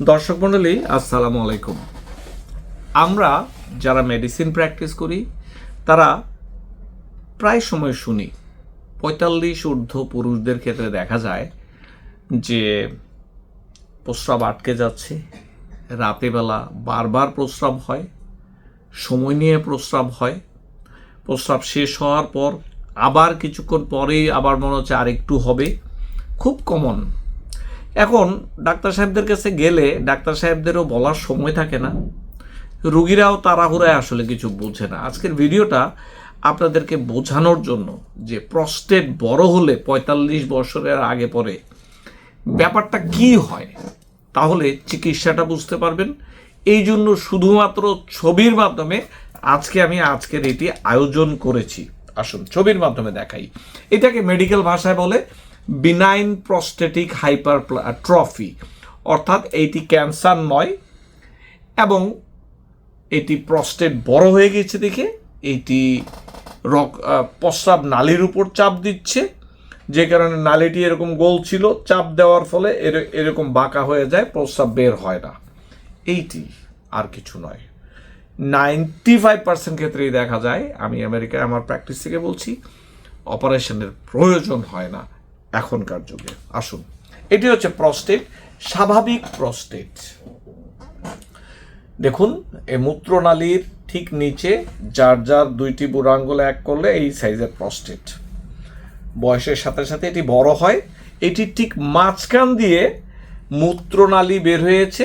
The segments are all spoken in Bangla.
দর্শক মণ্ডলী আসসালামু আলাইকুম। আমরা যারা মেডিসিন প্র্যাকটিস করি, তারা প্রায় সময় শুনি, পঁয়তাল্লিশ ঊর্ধ্ব পুরুষদের ক্ষেত্রে দেখা যায় যে প্রস্রাব আটকে যাচ্ছে রাতেবেলা বারবার প্রস্রাব হয়, সময় নিয়ে প্রস্রাব হয়, প্রস্রাব শেষ হওয়ার পর আবার কিছুক্ষণ পরেই আবার মনে হচ্ছে আরেকটু হবে, খুব কমন এখন ডাক্তার সাহেবদের কাছে গেলে ডাক্তার সাহেবদেরও বলার সময় থাকে না। রুগীরাও তাড়াহুড়ায় আসলে কিছু বোঝে না। আজকের ভিডিওটা আপনাদেরকে বোঝানোর জন্য যে প্রস্টেট বড় হলে পঁয়তাল্লিশ বছরের আগে পরে ব্যাপারটা কি হয়, তাহলে চিকিৎসাটা বুঝতে পারবেন। এই জন্য শুধুমাত্র ছবির মাধ্যমে আজকে আমি আজকের এটি আয়োজন করেছি। আসুন, ছবির মাধ্যমে দেখাই। এটাকে মেডিকেল ভাষায় বলে বিনাইন প্রস্টেটিক হাইপার ট্রফি অর্থাৎ এইটি ক্যান্সার নয়, এবং এটি প্রস্টেট বড় হয়ে গেছে দেখে, এটি রক প্রস্রাব নালীর উপর চাপ দিচ্ছে, যে কারণে নালীটি এরকম গোল ছিল, চাপ দেওয়ার ফলে এর- এরকম বাঁকা হয়ে যায়, প্রস্রাব বের হয় না। এইটি আর কিছু নয়। নাইনটি ফাইভ পার্সেন্ট ক্ষেত্রেই দেখা যায়, আমি আমেরিকায় আমার প্র্যাকটিস থেকে বলছি, অপারেশনের প্রয়োজন হয় না। এখনকার যুগে। আসুন, এটি হচ্ছে প্রস্টেট স্বাভাবিক প্রস্টেট দেখুন, এই মূত্রনালীর ঠিক নিচে যার যার দুইটি বুড়াঙ্গুল এক করলে এই সাইজের প্রস্টেট বয়সের সাথে সাথে এটি বড় হয়। এটি ঠিক মাঝখান দিয়ে মূত্রনালী বের হয়েছে।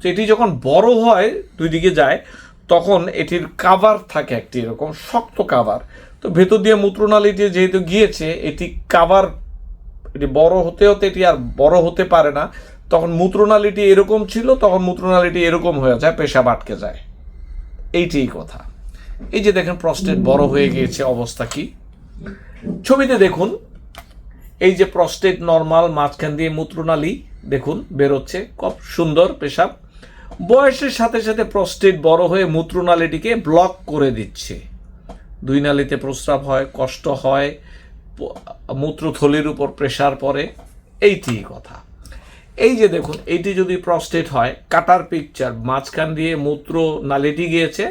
তো এটি যখন বড় হয়, দুই দিকে যায়, তখন এটির কাভার থাকে একটি এরকম শক্ত কাভার তো ভেতর দিয়ে মূত্রনালীটি যেহেতু গিয়েছে, এটি কাভার এটি বড় হতে হতে এটি আর বড় হতে পারে না, তখন মূত্রনালীটি এরকম ছিল, তখন মূত্রনালীটি এরকম হয়ে যায় পেশাব আটকে যায়। এইটাই কথা। এই যে দেখেন প্রস্টেট বড় হয়ে গিয়েছে অবস্থা কি? ছবিতে দেখুন, এই যে প্রস্টেট নর্মাল মাঝখান দিয়ে মূত্রনালী দেখুন, বেরোচ্ছে, খুব সুন্দর পেশাব। বয়সের সাথে সাথে প্রস্টেট বড় হয়ে মূত্রনালীটিকে ব্লক করে দিচ্ছে। দুই নালীতে প্রস্রাব হয়, কষ্ট হয় মূত্রথলির উপর প্রেসার পড়ে এইটি কথা। এই যে দেখুন, এইটি যদি প্রস্টেট হয়, কাটার পিকচার মাঝখান দিয়ে মূত্র নালীটি গিয়েছে,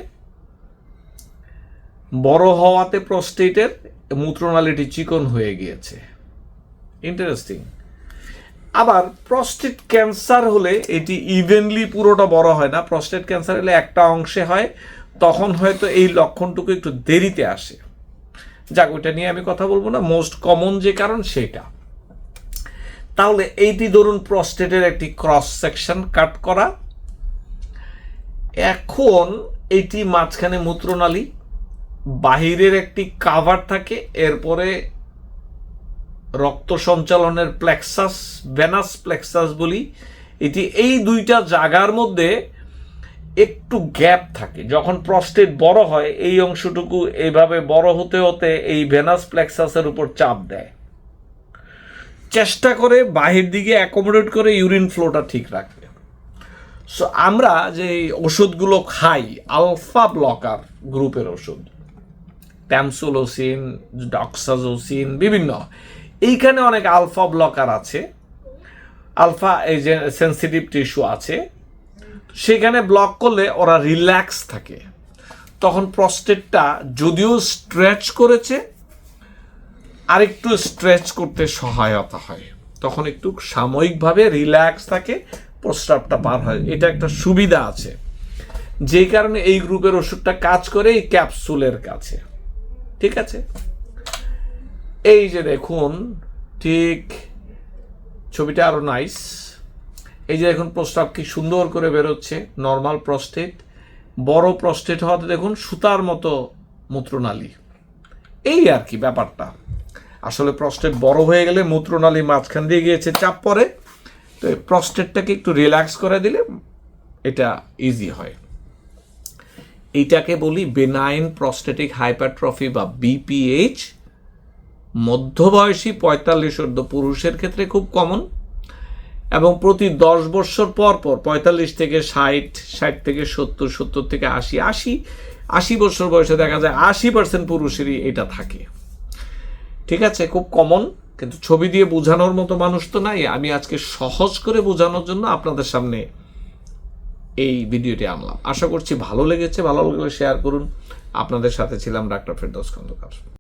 বড় হওয়াতে প্রস্টেটের মূত্রনালীটি চিকন হয়ে গিয়েছে। ইন্টারেস্টিং আবার প্রস্টেট ক্যান্সার হলে এটি ইভেনলি পুরোটা বড় হয় না প্রস্টেট ক্যান্সার হলে একটা অংশে হয়, তখন হয়তো এই লক্ষণটুকু একটু দেরিতে আসে। যাক, ওইটা নিয়ে আমি কথা বলব না। মোস্ট কমন যে কারণ, সেটা। তাহলে এইটি ধরুন প্রস্টেটের একটি ক্রস সেকশন কাট করা। এখন এটি মাঝখানে মূত্রনালী, বাহিরের একটি কাভার থাকে, এরপরে রক্ত সঞ্চালনের প্লেক্সাস ভেনাস প্লেক্সাস বলি। এটি এই দুইটা জায়গার মধ্যে একটু গ্যাপ থাকে। যখন প্রস্টেট বড় হয়, এই অংশটুকু এইভাবে বড় হতে হতে এই ভেনাস প্লেক্সাসের উপর চাপ দেয়। চেষ্টা করে বাহির দিকে অ্যাকোমোডেট করে ইউরিন ফ্লোটা ঠিক রাখবে সো আমরা যে ওষুধগুলো খাই আলফা ব্লকার গ্রুপের ওষুধ। ট্যামসোলোসিন ডক্সাজোসিন বিভিন্ন। এইখানে অনেক আলফা ব্লকার আছে। আলফা এই যে সেন্সিটিভ টিস্যু আছে। সেখানে ব্লক করলে ওরা রিল্যাক্স থাকে। তখন প্রস্টেটটা যদিও স্ট্রেচ করেছে, আরেকটু স্ট্রেচ করতে সহায়তা হয়। তখন একটু সাময়িকভাবে রিল্যাক্স থাকে, প্রস্রাবটা পার হয়। এটা একটা সুবিধা আছে। যেই কারণে এই গ্রুপের ওষুধটা কাজ করে এই ক্যাপসুলের কাছে। ঠিক আছে? এই যে দেখুন, ঠিক, ছবিটা আরও নাইস এই যে দেখুন প্রস্তাব কি সুন্দর করে বেরোচ্ছে নর্মাল প্রস্টেট বড় প্রস্টেট হওয়াতে দেখুন সুতার মতো মূত্রনালী। এই আর কি ব্যাপারটা। আসলে প্রস্টেট বড় হয়ে গেলে মূত্রনালী মাঝখান দিয়ে গিয়েছে, চাপ পড়ে। তো এই প্রস্টেটটাকে একটু রিল্যাক্স করে দিলে এটা ইজি হয়। এইটাকে বলি বেনাইন প্রস্টেটিক হাইপারট্রফি বা বিপিএইচ মধ্যবয়সী পঁয়তাল্লিশ ঊর্ধ্ব পুরুষের ক্ষেত্রে খুব কমন এবং প্রতি দশ বছর পর পর পঁয়তাল্লিশ থেকে ষাট ষাট থেকে সত্তর সত্তর থেকে আশি আশি আশি বছর বয়সে দেখা যায় আশি পার্সেন্ট পুরুষেরই এটা থাকে। ঠিক আছে, খুব কমন কিন্তু ছবি দিয়ে বোঝানোর মতো মানুষ তো নাই। আমি আজকে সহজ করে বোঝানোর জন্য আপনাদের সামনে এই ভিডিওটি আনলাম। আশা করছি ভালো লেগেছে, ভালো লাগলে শেয়ার করুন। আপনাদের সাথে ছিলাম ডাক্তার ফেরদৌস খন্দকার।